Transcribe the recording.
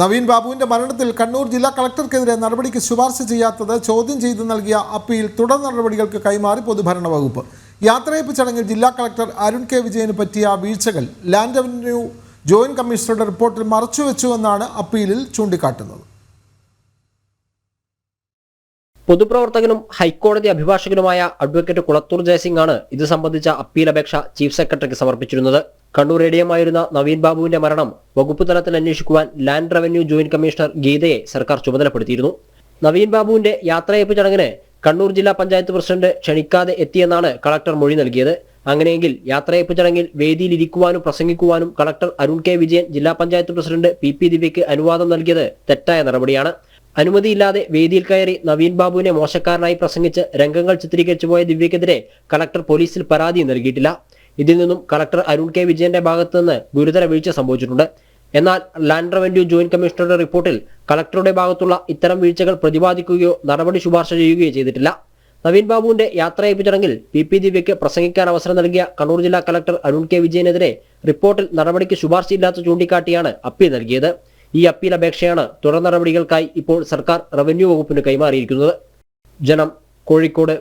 നവീൻ ബാബുവിന്റെ മരണത്തിൽ കണ്ണൂർ ജില്ലാ കളക്ടർക്കെതിരെ നടപടിക്ക് ശുപാർശ ചെയ്യാത്തത് ചോദ്യം ചെയ്ത് നൽകിയ അപ്പീൽ തുടർ നടപടികൾക്ക് കൈമാറി പൊതുഭരണ വകുപ്പ്. യാത്രയപ്പ് ചടങ്ങിൽ ജില്ലാ കളക്ടർ അരുൺ കെ. വിജയന് പറ്റിയ വീഴ്ചകൾ ലാൻഡ് റവന്യൂ ജോയിന്റ് കമ്മീഷണറുടെ റിപ്പോർട്ടിൽ മറച്ചുവെച്ചുവെന്നാണ് അപ്പീലിൽ ചൂണ്ടിക്കാട്ടുന്നത്. പൊതുപ്രവർത്തകനും ഹൈക്കോടതി അഭിഭാഷകനുമായ അഡ്വക്കേറ്റ് കുളത്തൂർ ജയസിംഗ് ആണ് ഇത് സംബന്ധിച്ച അപ്പീൽ അപേക്ഷ ചീഫ് സെക്രട്ടറിക്ക് സമർപ്പിച്ചിരുന്നത്. കണ്ണൂർ റേഡിയമായിരുന്ന നവീൻ ബാബുവിന്റെ മരണം വകുപ്പ് തലത്തിൽ അന്വേഷിക്കുവാൻ ലാൻഡ് റവന്യൂ ജോയിന്റ് കമ്മീഷണർ ഗീതയെ സർക്കാർ ചുമതലപ്പെടുത്തിയിരുന്നു. നവീൻ ബാബുവിന്റെ യാത്രയപ്പ് ചടങ്ങിന് കണ്ണൂർ ജില്ലാ പഞ്ചായത്ത് പ്രസിഡന്റ് ക്ഷണിക്കാതെ എത്തിയെന്നാണ് കളക്ടർ മൊഴി നൽകിയത്. അങ്ങനെയെങ്കിൽ യാത്രയപ്പ് ചടങ്ങിൽ വേദിയിൽ ഇരിക്കുവാനും പ്രസംഗിക്കുവാനും കളക്ടർ അരുൺ കെ വിജയൻ ജില്ലാ പഞ്ചായത്ത് പ്രസിഡന്റ് പി പി ദിവ്യയ്ക്ക് അനുവാദം നൽകിയത് തെറ്റായ നടപടിയാണ്. അനുമതിയില്ലാതെ വേദിയിൽ കയറി നവീൻ ബാബുവിനെ മോശക്കാരനായി പ്രസംഗിച്ച് രംഗങ്ങൾ ചിത്രീകരിച്ചു പോയ ദിവ്യക്കെതിരെ കളക്ടർ പോലീസിൽ പരാതി നൽകിയിട്ടില്ല. ഇതിൽ നിന്നും കളക്ടർ അരുൺ കെ വിജയന്റെ ഭാഗത്തു നിന്ന് ഗുരുതര വീഴ്ച സംഭവിച്ചിട്ടുണ്ട്. എന്നാൽ ലാൻഡ് റവന്യൂ ജോയിന്റ് കമ്മീഷണറുടെ റിപ്പോർട്ടിൽ കളക്ടറുടെ ഭാഗത്തുള്ള ഇത്തരം വീഴ്ചകൾ പ്രതിപാദിക്കുകയോ നടപടി ശുപാർശ ചെയ്യുകയോ ചെയ്തിട്ടില്ല. നവീൻ ബാബുവിന്റെ യാത്രയപ്പ് ചടങ്ങിൽ പി പി ദിവ്യയ്ക്ക് പ്രസംഗിക്കാൻ അവസരം നൽകിയ കണ്ണൂർ ജില്ലാ കളക്ടർ അരുൺ കെ വിജയനെതിരെ റിപ്പോർട്ടിൽ നടപടിക്ക് ശുപാർശയില്ലാത്ത ചൂണ്ടിക്കാട്ടിയാണ് അപ്പീൽ നൽകിയത്. ഈ അപ്പീൽ അപേക്ഷയാണ് തുടർ നടപടികൾക്കായി ഇപ്പോൾ സർക്കാർ റവന്യൂ വകുപ്പിന് കൈമാറിയിരിക്കുന്നത്. ജനം കോഴിക്കോട്